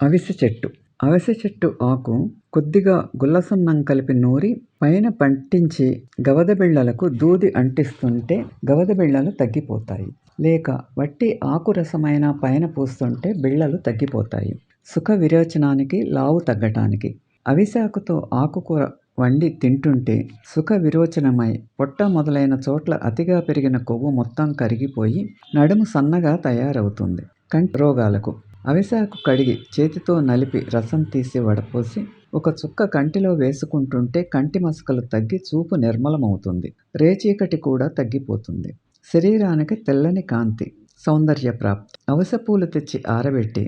అవిసె చెట్టు. అవిసె చెట్టు ఆకు కొద్దిగా గుల్లసున్నం కలిపి నూరి పైన పట్టించి గవద బిళ్ళలకు దూది అంటిస్తుంటే గవద బిళ్ళలు తగ్గిపోతాయి. లేక వట్టి ఆకు రసమైన పైన పూస్తుంటే బిళ్ళలు తగ్గిపోతాయి. సుఖ విరోచనానికి లావు తగ్గటానికి. అవిశాకుతో ఆకుకూర వండి తింటుంటే సుఖ విరోచనమై పొట్ట మొదలైన చోట్ల అతిగా పెరిగిన కొవ్వు మొత్తం కరిగిపోయి నడుము సన్నగా తయారవుతుంది. కంటి రోగాలకు అవిసాకు కడిగి చేతితో నలిపి రసం తీసి వడపోసి ఒక చుక్క కంటిలో వేసుకుంటుంటే కంటి మసకలు తగ్గి చూపు నిర్మలమవుతుంది. రేచీకటి కూడా తగ్గిపోతుంది. శరీరానికి తెల్లని కాంతి సౌందర్య ప్రాప్తి. అవస పూలు తెచ్చి ఆరబెట్టి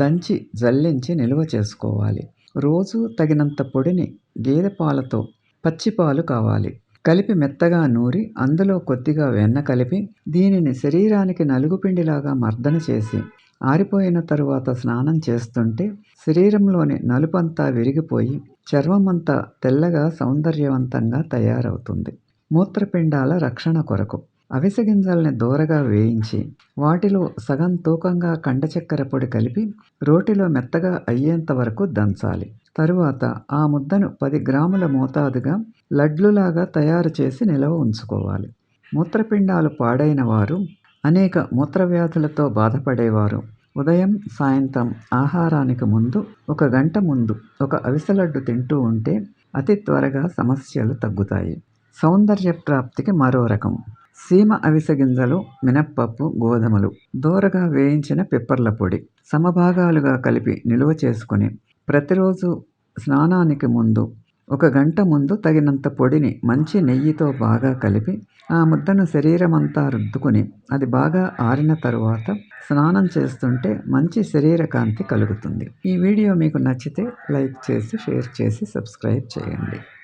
దంచి జల్లించి నిల్వ చేసుకోవాలి. రోజు తగినంత పొడిని గేదె పాలతో పచ్చిపాలు కావాలి. కలిపి మెత్తగా నూరి అందులో కొద్దిగా వెన్న కలిపి దీనిని శరీరానికి నలుగుపిండిలాగా మర్దన చేసి ఆరిపోయిన తరువాత స్నానం చేస్తుంటే శరీరంలోని నలుపంతా విరిగిపోయి చర్మమంతా తెల్లగా సౌందర్యవంతంగా తయారవుతుంది. మూత్రపిండాల రక్షణ కొరకు అవిసె గింజల్ని దూరగా వేయించి వాటిలో సగం తూకంగా కండ చక్కెర పొడి కలిపి రోటిలో మెత్తగా అయ్యేంత వరకు దంచాలి. తరువాత ఆ ముద్దను పది గ్రాముల మోతాదుగా లడ్లులాగా తయారు చేసి నిలవ ఉంచుకోవాలి. మూత్రపిండాలు పాడైన వారు అనేక మూత్రవ్యాధులతో బాధపడేవారు ఉదయం సాయంత్రం ఆహారానికి ముందు ఒక గంట ముందు ఒక అవిసె లడ్డు తింటూ ఉంటే అతి త్వరగా సమస్యలు తగ్గుతాయి. సౌందర్య ప్రాప్తికి మరో రకం. సీమ అవిసె గింజలు మినప్పప్పు గోధుమలు దూరగా వేయించిన పిప్పర్ల పొడి సమభాగాలుగా కలిపి నిలువ చేసుకుని ప్రతిరోజు స్నానానికి ముందు ఒక గంట ముందు తగినంత పొడిని మంచి నెయ్యితో బాగా కలిపి ఆ ముద్దను శరీరమంతా రుద్దుకుని అది బాగా ఆరిన తరువాత స్నానం చేస్తుంటే మంచి శరీర కాంతి కలుగుతుంది. ఈ వీడియో మీకు నచ్చితే లైక్ చేసి షేర్ చేసి సబ్స్క్రైబ్ చేయండి.